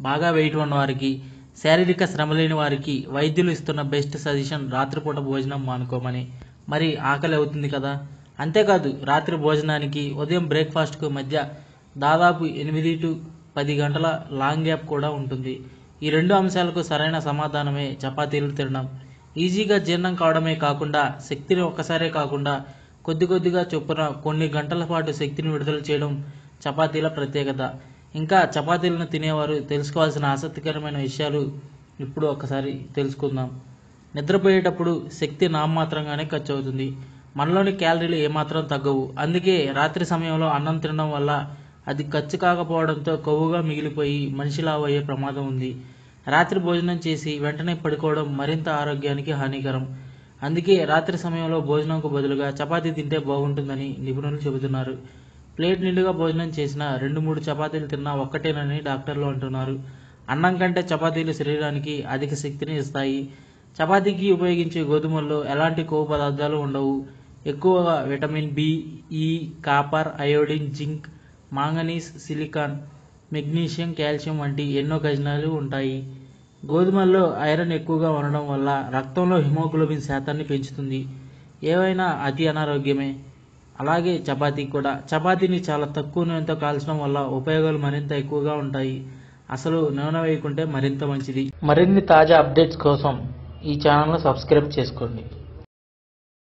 బాగా వెయిట్ ఉన్న వారికి శారీరక శ్రమ లేని వారికి వైద్యులు ఇస్తున్న బెస్ట్ సజెషన్ రాత్రిపూట భోజనం మానుకోమని. మరి ఆకలి అవుతుంది కదా? అంతేకాదు రాత్రి భోజనానికి ఉదయం బ్రేక్ఫాస్ట్కు మధ్య దాదాపు ఎనిమిది టు పది గంటల లాంగ్ గ్యాప్ కూడా ఉంటుంది. ఈ రెండు అంశాలకు సరైన సమాధానమే చపాతీలు తినడం. ఈజీగా జీర్ణం కావడమే కాకుండా శక్తిని ఒక్కసారే కాకుండా కొద్ది కొద్దిగా చొప్పున కొన్ని గంటల పాటు శక్తిని విడుదల చేయడం చపాతీల ప్రత్యేకత. ఇంకా చపాతీలను తినేవారు. తెలుసుకోవాల్సిన ఆసక్తికరమైన విషయాలు ఇప్పుడు ఒకసారి తెలుసుకుందాం. నిద్రపోయేటప్పుడు శక్తి నామమాత్రంగానే ఖర్చు అవుతుంది మనలోని క్యాలరీలు ఏమాత్రం తగ్గవు. అందుకే రాత్రి సమయంలో అన్నం తినడం వల్ల అది ఖర్చు కాకపోవడంతో కొవ్వుగా మిగిలిపోయి మనిషిలావయ్యే ప్రమాదం ఉంది. రాత్రి భోజనం చేసి వెంటనే పడుకోవడం మరింత ఆరోగ్యానికి హానికరం. అందుకే రాత్రి సమయంలో భోజనంకు బదులుగా చపాతీ తింటే బాగుంటుందని నిపుణులు చెబుతున్నారు. ప్లేట్ నిండుగా భోజనం చేసిన రెండు మూడు చపాతీలు తిన్నా ఒక్కటేనని డాక్టర్లు అంటున్నారు. అన్నం కంటే చపాతీలు శరీరానికి అధిక శక్తిని ఇస్తాయి. చపాతీకి ఉపయోగించే గోధుమల్లో ఎలాంటి కొవ్వు పదార్థాలు ఉండవు. ఎక్కువగా vitamin B E copper iodine zinc manganese silicon magnesium calcium వంటి ఎన్నో ఖజనాలు ఉంటాయి. గోధుమల్లో ఐరన్ ఎక్కువగా ఉండడం వల్ల రక్తంలో హిమోగ్లోబిన్ శాతాన్ని పెంచుతుంది. ఏవైనా అతి అనారోగ్యమే. అలాగే చపాతీ కూడా. చపాతీని చాలా తక్కువ నూనెతో కాల్చడం వల్ల ఉపయోగాలు మరింత ఎక్కువగా ఉంటాయి. అసలు నూనె వేయకుంటే మరింత మంచిది. మరిన్ని తాజా అప్డేట్స్ కోసం ఈ ఛానల్ను సబ్స్క్రైబ్ చేసుకోండి.